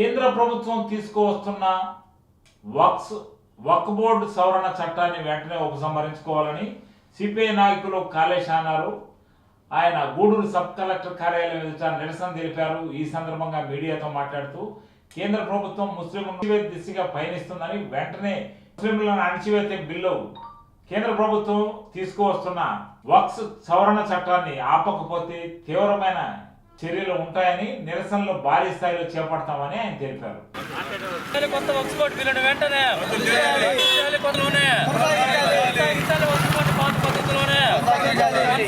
కేంద్ర ప్రభుత్వం తీసుకువస్తున్న వక్స్ వక్ బోర్డు సవరణ చట్టాన్ని వెంటనే ఉపసంహరించుకోవాలని సిపిఐ నాయకులు కాలేష్ అన్నారు ఆయన గూడూరు సబ్ కలెక్టర్ కార్యాలయం ఎదుట నిరసన తెలిపారు. ఈ సందర్భంగా మీడియాతో మాట్లాడుతూ కేంద్ర ప్రభుత్వం ముస్లింలను దిశగా పయనిస్తుందని వెంటనే ముస్లింలను అణిచివేతే బిల్లు కేంద్ర ప్రభుత్వం తీసుకువస్తున్న వక్స్ సవరణ చట్టాన్ని ఆపకపోతే తీవ్రమైన చర్యలు ఉంటాయని నిరసనలు భారీ స్థాయిలో చేపడతామని ఆయన తెలిపారు.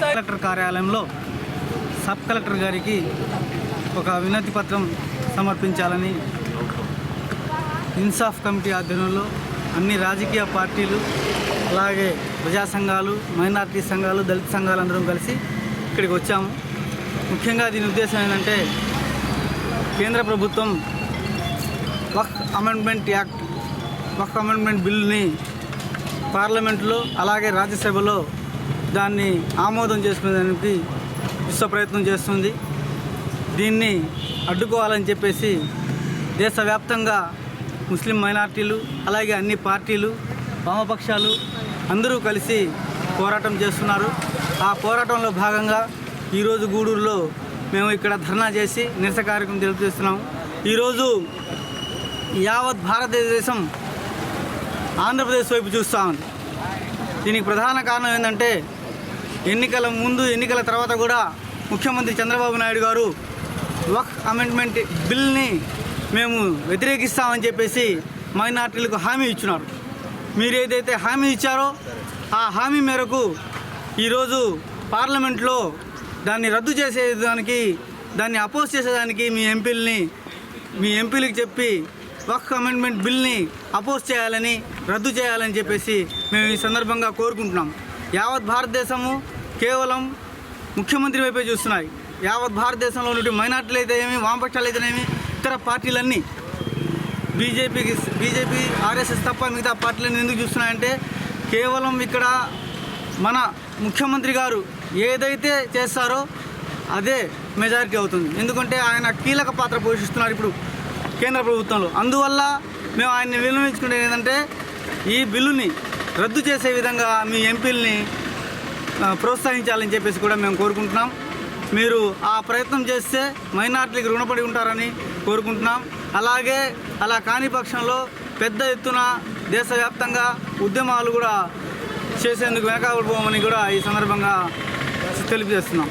కలెక్టర్ కార్యాలయంలో సబ్ కలెక్టర్ గారికి ఒక వినతి పత్రం సమర్పించాలని ఇన్సాఫ్ కమిటీ ఆధ్వర్యంలో అన్ని రాజకీయ పార్టీలు అలాగే ప్రజా సంఘాలు మైనార్టీ సంఘాలు దళిత సంఘాలు అందరం కలిసి ఇక్కడికి వచ్చాము ముఖ్యంగా దీని ఉద్దేశం ఏంటంటే కేంద్ర ప్రభుత్వం Waqf amendment act Waqf amendment బిల్లుని పార్లమెంట్లో అలాగే రాజ్యసభలో దాన్ని ఆమోదం చేసుకునేదానికి విశ్వ ప్రయత్నం చేస్తుంది. దీన్ని అడ్డుకోవాలని చెప్పేసి దేశవ్యాప్తంగా ముస్లిం మైనార్టీలు అలాగే అన్ని పార్టీలు వామపక్షాలు అందరూ కలిసి పోరాటం చేస్తున్నారు. ఆ పోరాటంలో భాగంగా ఈరోజు గూడూరులో మేము ఇక్కడ ధర్నా చేసి నిరస కార్యక్రమం తెలియజేస్తున్నాము. ఈరోజు యావత్ భారతదేశం ఆంధ్రప్రదేశ్ వైపు చూస్తూ ఉంది. దీనికి ప్రధాన కారణం ఏంటంటే ఎన్నికల ముందు ఎన్నికల తర్వాత కూడా ముఖ్యమంత్రి చంద్రబాబు నాయుడు గారు వక్ అమెండ్మెంట్ బిల్ని మేము వ్యతిరేకిస్తామని చెప్పేసి మైనార్టీలకు హామీ ఇచ్చినారు. మీరు ఏదైతే హామీ ఇచ్చారో ఆ హామీ మేరకు ఈరోజు పార్లమెంట్లో దాన్ని రద్దు చేసేదానికి దాన్ని అపోజ్ చేసేదానికి మీ ఎంపీలని మీ ఎంపీలకు చెప్పి వక్ అమెండ్మెంట్ బిల్ని అపోజ్ చేయాలని రద్దు చేయాలని చెప్పేసి మేము ఈ సందర్భంగా కోరుకుంటున్నాం. యావత్ భారతదేశము కేవలం ముఖ్యమంత్రి వైపే చూస్తున్నాయి. యావత్ భారతదేశంలో ఉన్నటువంటి మైనార్టీలు అయితే ఏమి వామపక్షాలు అయితేనేమి ఇతర పార్టీలన్నీ బీజేపీకి బీజేపీ ఆర్ఎస్ఎస్ తప్ప మిగతా పార్టీలను ఎందుకు చూస్తున్నాయంటే కేవలం ఇక్కడ మన ముఖ్యమంత్రి గారు ఏదైతే చేస్తారో అదే మెజారిటీ అవుతుంది. ఎందుకంటే ఆయన కీలక పాత్ర పోషిస్తున్నారు ఇప్పుడు కేంద్ర ప్రభుత్వంలో. అందువల్ల మేము ఆయన్ని విన్నవించుకునేది ఏంటంటే ఈ బిల్లుని రద్దు చేసే విధంగా మీ ఎంపీలని ప్రోత్సహించాలని చెప్పేసి కూడా మేము కోరుకుంటున్నాం. మీరు ఆ ప్రయత్నం చేస్తే మైనార్టీలకు రుణపడి ఉంటారని కోరుకుంటున్నాం. అలాగే అలా కాని పక్షంలో పెద్ద ఎత్తున దేశవ్యాప్తంగా ఉద్యమాలు కూడా చేసేందుకు వెనకాలపోమని కూడా ఈ సందర్భంగా తెలియజేస్తున్నాం